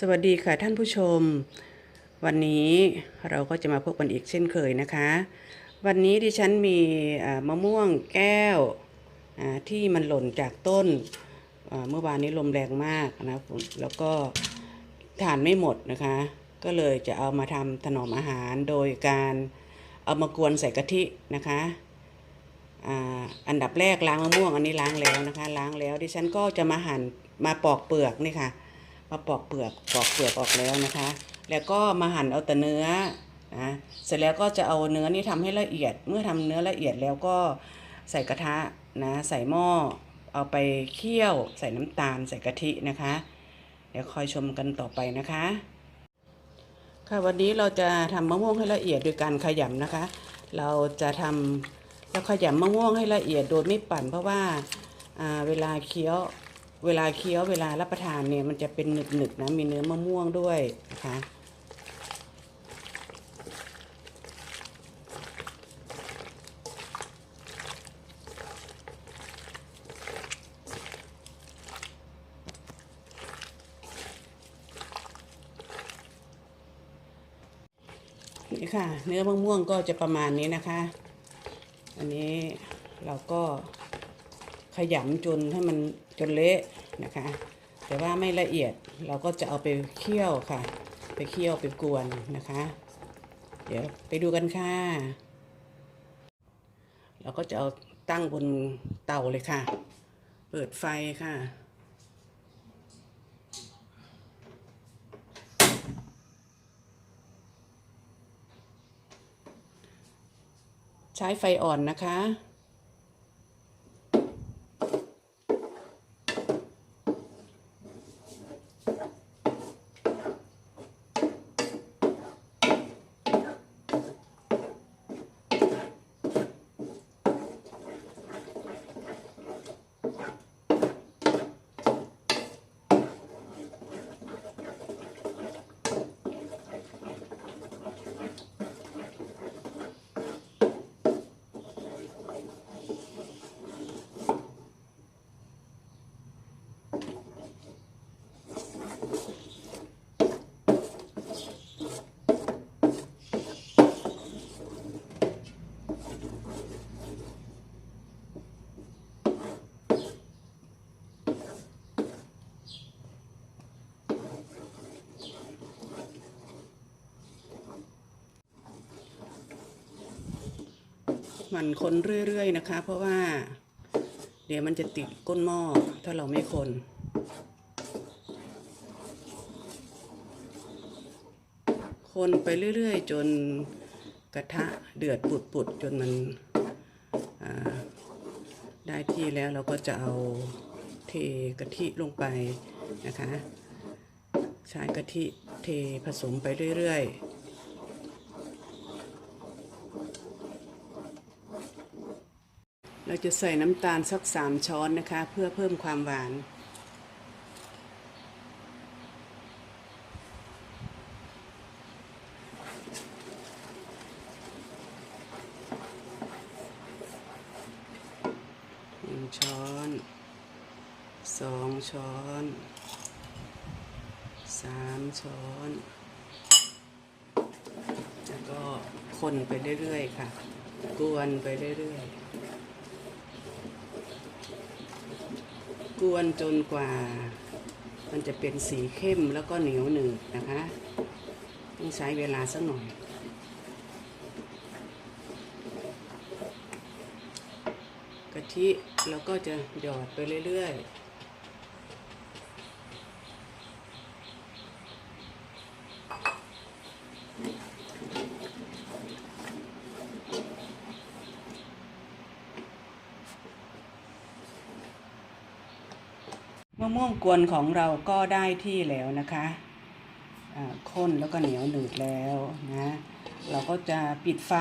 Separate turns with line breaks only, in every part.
สวัสดีค่ะท่านผู้ชม วันนี้เราก็จะมาพบกันอีกเช่นเคยนะคะ วันนี้ดิฉันมีมะม่วงแก้วที่มันหล่นจากต้นเมื่อวานนี้ลมแรงมากนะแล้วก็ทานไม่หมดนะคะ ก็เลยจะเอามาทำถนอมอาหารโดยการเอามากวนใส่กะทินะคะอันดับแรกล้างมะม่วงอันนี้ล้างแล้วนะคะ ล้างแล้วดิฉันก็จะมาหั่นมาปอกเปลือกนี่ค่ะ มาปอกเปลือกปอกเปลือกออกแล้วนะคะ แล้วก็มาหั่นเอาแต่เนื้อนะเสร็จแล้วก็จะเอาเนื้อนี่ทำให้ละเอียด เมื่อทำเนื้อละเอียดแล้วก็ใส่กระทะนะใส่หม้อเอาไปเคี่ยว ใส่น้ำตาลใส่กะทินะคะ เดี๋ยวคอยชมกันต่อไปนะคะค่ะวันนี้เราจะทำมะม่วงให้ละเอียดโดยการขยำนะคะ เราจะทำแล้วขยำมะม่วงให้ละเอียดโดยไม่ปั่นเพราะว่าอ่าเวลาเคี้ยว เวลาเคี้ยวเวลารับประทานเนี่ยมันจะเป็นหนึบๆนะมีเนื้อมะม่วงด้วยนะคะนี่ค่ะ เนื้อมะม่วงก็จะประมาณนี้นะคะ อันนี้เราก็ ขยำจนให้มันจนเละนะคะ แต่ว่าไม่ละเอียดเราก็จะเอาไปเคี่ยวค่ะ ไปเคี่ยวไปกวนนะคะ เดี๋ยวไปดูกันค่ะ เราก็จะเอาตั้งบนเตาเลยค่ะ เปิดไฟค่ะใช้ไฟอ่อนนะคะ หมั่นคนเรื่อยๆนะคะ เพราะว่า เดี๋ยวมันจะติดก้นหม้อถ้าเราไม่คนคนไปเรื่อยๆ จนกระทะเดือดปุดๆ จนมันได้ที่แล้วเราก็จะเอาเทกะทิลงไปนะคะ ใช้กะทิเทผสมไปเรื่อยๆ เราจะใส่น้ำตาลสักสามช้อนนะคะ เพื่อเพิ่มความหวาน หนึ่งช้อนสองช้อนสามช้อน แล้วก็คนไปเรื่อยๆค่ะ กวนไปเรื่อยๆ กวนจนกว่า มันจะเป็นสีเข้มแล้วก็เหนียวหนึบนะคะ ต้องใช้เวลาสักหน่อยกะทิเราก็จะหยอดไปเรื่อยๆะม่วงกวนของเราก็ได้ที่แล้วนะคะข้นแล้วก็เหนียวหนืดแล้วนะ เราก็จะปิดไฟ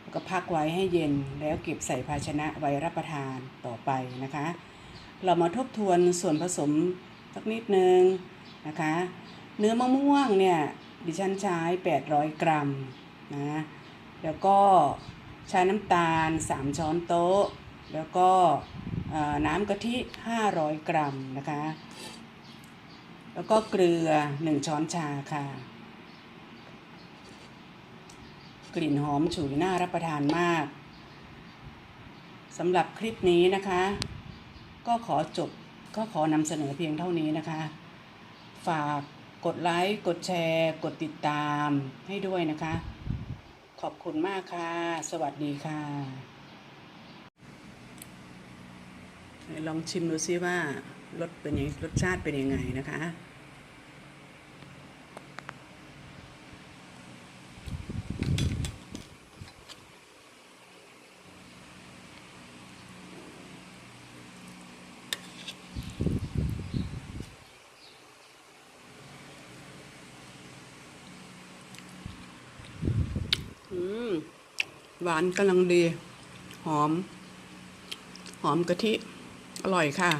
แล้วก็พักไว้ให้เย็นแล้วเก็บใส่ภาชนะไว้รับประทานต่อไปนะคะ เรามาทบทวนส่วนผสมสักนิดนึงนะคะ เนื้อมะม่วงเนี่ยดิฉันใช้ 800 กรัมนะ แล้วก็ใช้น้ำตาล 3 ช้อนโต๊ะ แล้วก็ น้ำกะทิ 500 กรัมนะคะ แล้วก็เกลือหนึ่งช้อนชาค่ะ กลิ่นหอมฉุยน่ารับประทานมากสำหรับคลิปนี้นะคะ ก็ขอจบก็ขอนำเสนอเพียงเท่านี้นะคะ ฝากกดไลค์กดแชร์ กดติดตามให้ด้วยนะคะ ขอบคุณมากค่ะ สวัสดีค่ะไหน ลองชิมดูซิว่ารสเป็นยังรสชาติเป็นยังไงนะคะอืมหวานกำลังดี หอม หอมกะทิ อร่อยค่ะ